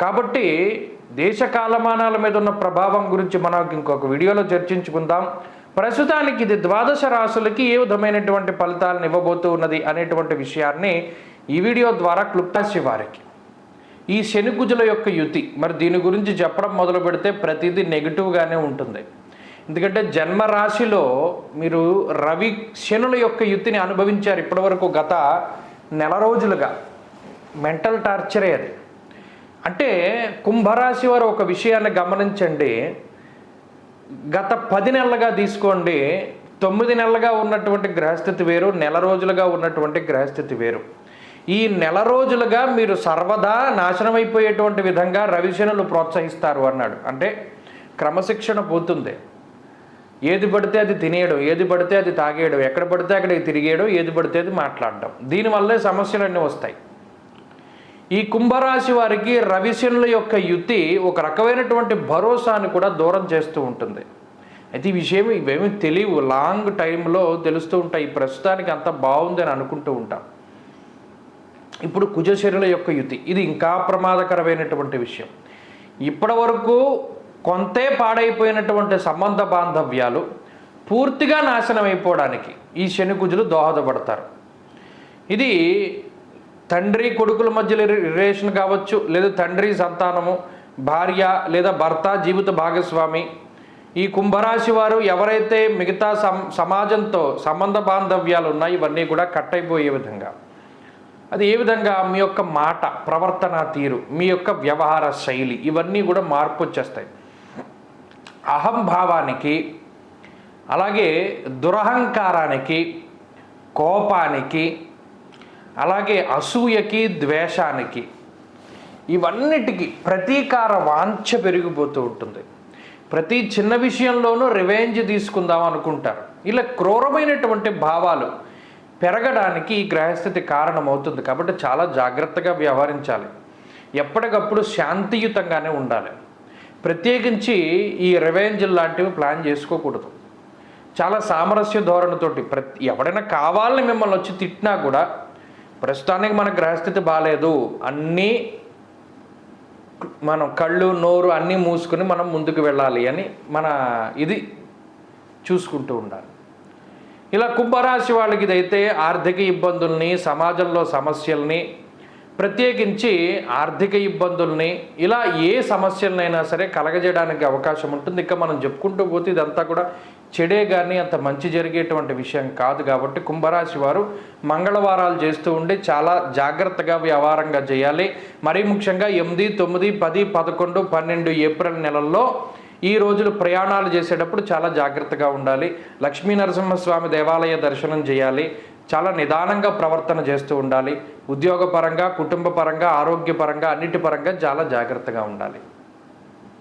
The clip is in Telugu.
కాబట్టి దేశ కాలమానాల మీద ఉన్న ప్రభావం గురించి మనం ఇంకొక వీడియోలో చర్చించుకుందాం. ప్రస్తుతానికి ఇది ద్వాదశ రాశులకి ఏ విధమైనటువంటి ఫలితాలను ఇవ్వబోతూ ఉన్నది అనేటువంటి విషయాన్ని ఈ వీడియో ద్వారా క్లుప్తాసి వారికి. ఈ శనికుజుల యొక్క యుతి మరి దీని గురించి చెప్పడం మొదలు పెడితే ప్రతిదీ నెగిటివ్గానే ఉంటుంది. ఎందుకంటే జన్మ రాశిలో మీరు రవి శనుల యొక్క యుతిని అనుభవించారు ఇప్పటివరకు గత నెల రోజులుగా. మెంటల్ టార్చరే అది. అంటే కుంభరాశి వారు ఒక విషయాన్ని గమనించండి. గత పది నెలలుగా తీసుకోండి. తొమ్మిది నెలలుగా ఉన్నటువంటి గ్రహస్థితి వేరు నెల రోజులుగా ఉన్నటువంటి గ్రహస్థితి వేరు. ఈ నెల రోజులుగా మీరు సర్వదా నాశనమైపోయేటువంటి విధంగా రవిశనులు ప్రోత్సహిస్తారు అన్నాడు. అంటే క్రమశిక్షణ పోతుంది. ఏది పడితే అది తినేయడం ఏది పడితే అది తాగేయడం ఎక్కడ పడితే అక్కడికి తిరిగేయడం ఏది పడితే అది మాట్లాడడం. దీనివల్లే సమస్యలన్నీ వస్తాయి. ఈ కుంభరాశి వారికి రవిశనుల యొక్క యుతి ఒక రకమైనటువంటి భరోసాని కూడా దూరం చేస్తూ ఉంటుంది. అయితే ఈ విషయం ఇవేమీ తెలియవు. లాంగ్ టైంలో తెలుస్తూ ఉంటాయి. ప్రస్తుతానికి అంత బాగుంది అని అనుకుంటూ ఉంటాం. ఇప్పుడు కుజశరుల యొక్క యుతి. ఇది ఇంకా ప్రమాదకరమైనటువంటి విషయం. ఇప్పటి వరకు కొంతే పాడైపోయినటువంటి సంబంధ బాంధవ్యాలు పూర్తిగా నాశనం అయిపోవడానికి ఈ శని కుజులు దోహదపడతారు. ఇది తండ్రి కొడుకుల మధ్య రిలేషన్ కావచ్చు లేదా తండ్రి సంతానము భార్య లేదా భర్త జీవిత భాగస్వామి. ఈ కుంభరాశి వారు ఎవరైతే మిగతా సం సమాజంతో సంబంధ బాంధవ్యాలు ఉన్నాయో ఇవన్నీ కూడా కట్ అయిపోయే విధంగా. అది ఏ విధంగా? మీ యొక్క మాట ప్రవర్తన తీరు మీ యొక్క వ్యవహార శైలి ఇవన్నీ కూడా మార్పు వచ్చేస్తాయి. అహంభావానికి అలాగే దురహంకారానికి కోపానికి అలాగే అసూయకి ద్వేషానికి ఇవన్నిటికీ ప్రతీకార వాంఛ పెరిగిపోతూ ఉంటుంది. ప్రతి చిన్న విషయంలోనూ రివెంజ్ తీసుకుందాం అనుకుంటారు. ఇలా క్రూరమైనటువంటి భావాలు పెరగడానికి ఈ గ్రహస్థితి కారణమవుతుంది. కాబట్టి చాలా జాగ్రత్తగా వ్యవహరించాలి. ఎప్పటికప్పుడు శాంతియుతంగానే ఉండాలి. ప్రత్యేకించి ఈ రివెంజ్ లాంటివి ప్లాన్ చేసుకోకూడదు. చాలా సామరస్య ధోరణితోటి ప్రతి ఎవడైనా కావాలని మిమ్మల్ని వచ్చి తిట్టినా కూడా ప్రస్తుతానికి మన గ్రహస్థితి బాగాలేదు అన్నీ మనం కళ్ళు నోరు అన్నీ మూసుకుని మనం ముందుకు వెళ్ళాలి అని మన ఇది చూసుకుంటూ ఉండాలి. ఇలా కుంభరాశి వాళ్ళకి ఇదైతే ఆర్థిక ఇబ్బందుల్ని సమాజంలో సమస్యల్ని ప్రత్యేకించి ఆర్థిక ఇబ్బందుల్ని ఇలా ఏ సమస్యలనైనా సరే కలగజేయడానికి అవకాశం ఉంటుంది. ఇంకా మనం చెప్పుకుంటూ పోతే ఇదంతా కూడా చెడే కానీ అంత మంచి జరిగేటువంటి విషయం కాదు కాబట్టి కుంభరాశి వారు మంగళవారాలు చేస్తూ ఉండి చాలా జాగ్రత్తగా వ్యవహారంగా చేయాలి. మరీ ముఖ్యంగా ఎనిమిది తొమ్మిది పది పదకొండు పన్నెండు ఏప్రిల్ నెలల్లో ఈ రోజులు ప్రయాణాలు చేసేటప్పుడు చాలా జాగ్రత్తగా ఉండాలి. లక్ష్మీ నరసింహస్వామి దేవాలయ దర్శనం చేయాలి. చాలా నిదానంగా ప్రవర్తన చేస్తూ ఉండాలి. ఉద్యోగపరంగా కుటుంబ పరంగా ఆరోగ్యపరంగా అన్నిటి పరంగా చాలా జాగ్రత్తగా ఉండాలి.